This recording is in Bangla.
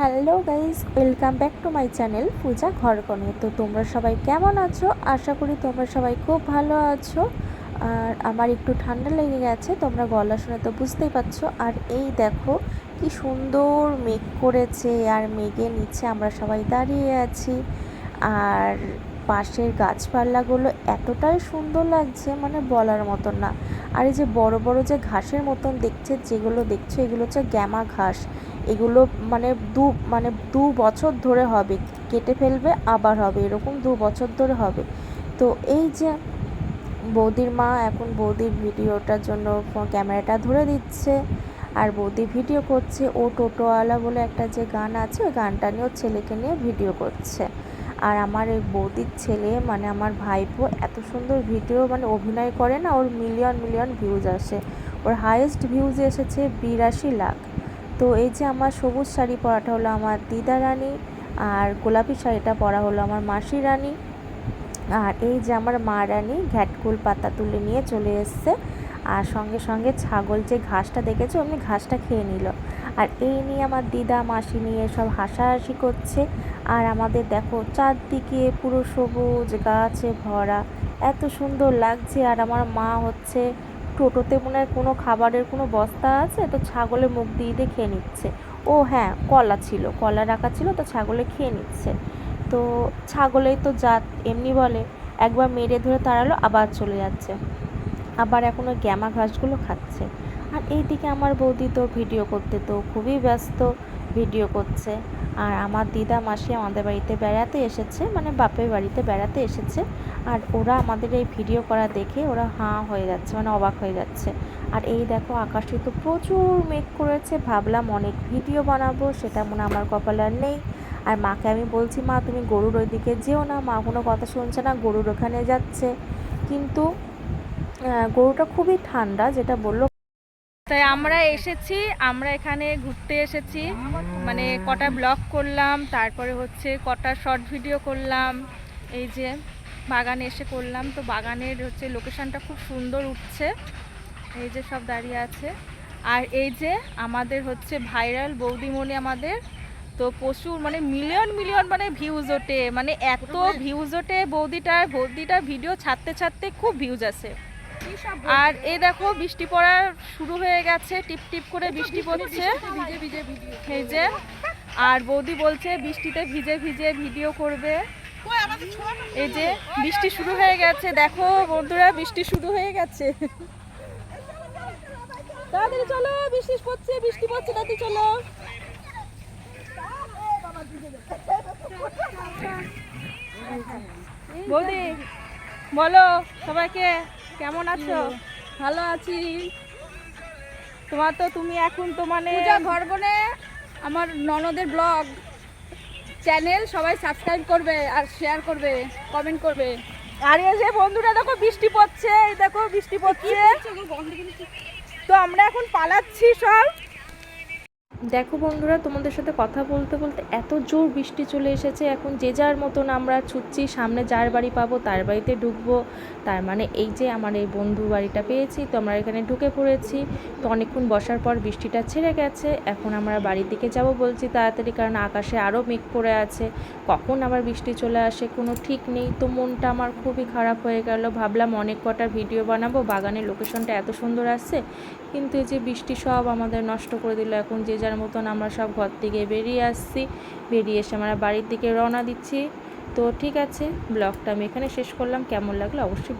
Hello guys welcome back to my channel Puja Ghar কনে তো তোমরা সবাই কেমন আছো? আশা করি তোমরা সবাই খুব ভালো আছো। আর আমার একটু ঠান্ডা লেগে গেছে, তোমরা গলা শুনে তো বুঝতেই পারছ। আর এই দেখো কি সুন্দর মেঘ করেছে, আর মেঘের নিচে আমরা সবাই দাঁড়িয়ে আছি। আর পাশের গাছপালাগুলো এতটাই সুন্দর লাগছে মানে বলার মতন না। আর এই যে বড় বড় যে ঘাসের মতন দেখছে, যেগুলো দেখছে, এগুলো হচ্ছে গ্যামা ঘাস। এগুলো মানে দু মানে দু বছর ধরে হবে, কেটে ফেলবে, আবার হবে, এরকম দু বছর ধরে হবে। তো এই যে বৌদির মা এখন বৌদির ভিডিওটার জন্য ক্যামেরাটা ধরে দিচ্ছে, আর বৌদি ভিডিও করছে, ও টোটোওয়ালা বলে একটা যে গান আছে, ওই গানটা নিয়ে ছেলেকে নিয়ে ভিডিও করছে। আর আমার এই বৌদির ছেলে মানে আমার ভাইপো, এত সুন্দর ভিডিও মানে অভিনয় করে না, ওর মিলিয়ন মিলিয়ন ভিউজ আসে। ওর হায়েস্ট ভিউজ এসেছে বিরাশি লাখ। তো এই যে আমার সবুজ শাড়ি পরাটা হলো আমার দিদা রানী, আর গোলাপি শাড়িটা পরা হলো আমার মাসি রানী। আর এই যে আমার মা রানী ঘ্যাটকুল পাতা তুলে নিয়ে চলে এসছে, আর সঙ্গে সঙ্গে ছাগল যে ঘাসটা দেখেছে, অমনি ঘাসটা খেয়ে নিল। আর এই নিয়ে আমার দিদা, মাসি নিয়ে সব হাসাহাসি করছে। আর আমাদের দেখো চারদিকে পুরো সবুজ গাছে ভরা। এত সুন্দর লাগছে। আর আমার মা হচ্ছে টোটোতে মনে হয় কোনো খাবারের কোনো বস্তা আছে, তো ছাগলের মুখ দিয়ে দিয়ে খেয়ে নিচ্ছে। ও হ্যাঁ কলা ছিল। কলা রাখা ছিল, তো ছাগলে খেয়ে নিচ্ছে। তো ছাগলেই তো জাত, এমনি বলে। একবার মেরে ধরে তাড়ালো, আবার চলে যাচ্ছে। আবার এখন ওই গ্যামা ঘাসগুলো খাচ্ছে। আর এইদিকে আমার বৌদি তো ভিডিও করতে তো খুবই ব্যস্ত, ভিডিও করছে। আর আমার দিদা মাসি আমাদের বাড়িতে বেড়াতে এসেছে মানে বাপের বাড়িতে বেড়াতে এসেছে। আর ওরা আমাদের এই ভিডিও করা দেখে ওরা হাঁ হয়ে যাচ্ছে মানে অবাক হয়ে যাচ্ছে। আর এই দেখো আকাশে তো প্রচুর মেঘ করেছে, ভাবলাম অনেক ভিডিও বানাবো, সেটা মনে আমার কপাল আর নেই। আর মাকে আমি বলছি, মা, তুমি গরুর ওইদিকে যেও না, মা কোনো কথা শুনছে না, গরুর ওখানে যাচ্ছে। কিন্তু গরুটা খুবই ঠান্ডা, যেটা বলল তাই আমরা এসেছি আমরা এখানে ঘুরতে এসেছি। মানে কটা ব্লগ করলাম তারপরে হচ্ছে কটা শর্ট ভিডিও করলাম। এই যে বাগানে এসে করলাম তো বাগানের হচ্ছে লোকেশনটা খুব সুন্দর উঠছে। এই যে সব দাঁড়িয়ে আছে। আর এই যে আমাদের হচ্ছে ভাইরাল বৌদিমণি আমাদের তো প্রচুর মানে মিলিয়ন মিলিয়ন মানে ভিউজ ওঠে। মানে এত ভিউজ ওঠে বৌদিটার বৌদিটার ভিডিও ছাড়তে ছাড়তে খুব ভিউজ আসে। আর এই দেখো, বৃষ্টি পড়া শুরু হয়ে গেছে। টিপ টিপ করে বৃষ্টি পড়ছে। যে, আর বৌদি বলছে বৃষ্টিতে ভিজে ভিজে ভিডিও করবে। এই যে, বৃষ্টি শুরু হয়ে গেছে। দেখো বন্ধুরা, বৃষ্টি শুরু হয়ে গেছে। তাড়াতাড়ি চলো, বৃষ্টি পড়ছে বৃষ্টি পড়ছে, তাড়াতাড়ি চলো। বৌদি, বলো, সবাইকে। কেমন আছো? ভালো আছি। তোমার তো তুমি এখন তো মানে ঘরবনে আমার ননদের ব্লগ চ্যানেল সবাই সাবস্ক্রাইব করবে আর শেয়ার করবে কমেন্ট করবে। আর এই যে বন্ধুরা দেখো বৃষ্টি পড়ছে এই দেখো বৃষ্টি পড়ছে। তো আমরা এখন পালাচ্ছি সব। দেখো বন্ধুরা, তোমাদের সাথে কথা বলতে বলতে এত জোর বৃষ্টি চলে এসেছে। এখন যে যার মতন আমরা ছুটছি, সামনে যার বাড়ি পাবো তার বাড়িতে ঢুকবো। তার মানে এই যে আমার এই বন্ধু বাড়িটা পেয়েছি, তো আমরা এখানে ঢুকে পড়েছি। তো অনেকক্ষণ বসার পর বৃষ্টিটা ছেড়ে গেছে। এখন আমরা বাড়ির দিকে যাব বলছি তাড়াতাড়ি, কারণ আকাশে আরও মেঘ পড়ে আছে। কখন আবার বৃষ্টি চলে আসে কোনো ঠিক নেই। তো মনটা আমার খুবই খারাপ হয়ে গেল। ভাবলাম অনেক কটা ভিডিও বানাবো। বাগানের লোকেশনটা এত সুন্দর আসছে। কিন্তু এই যে বৃষ্টি সব আমাদের নষ্ট করে দিল। এখন যে যার মতন আমরা সব ঘর থেকে বেরিয়ে আসছি। বেরিয়ে এসে আমরা বাড়ির দিকে রওনা দিচ্ছি। তো ঠিক আছে, ব্লগটা আমি এখানে শেষ করলাম। কেমন লাগল অবশ্যই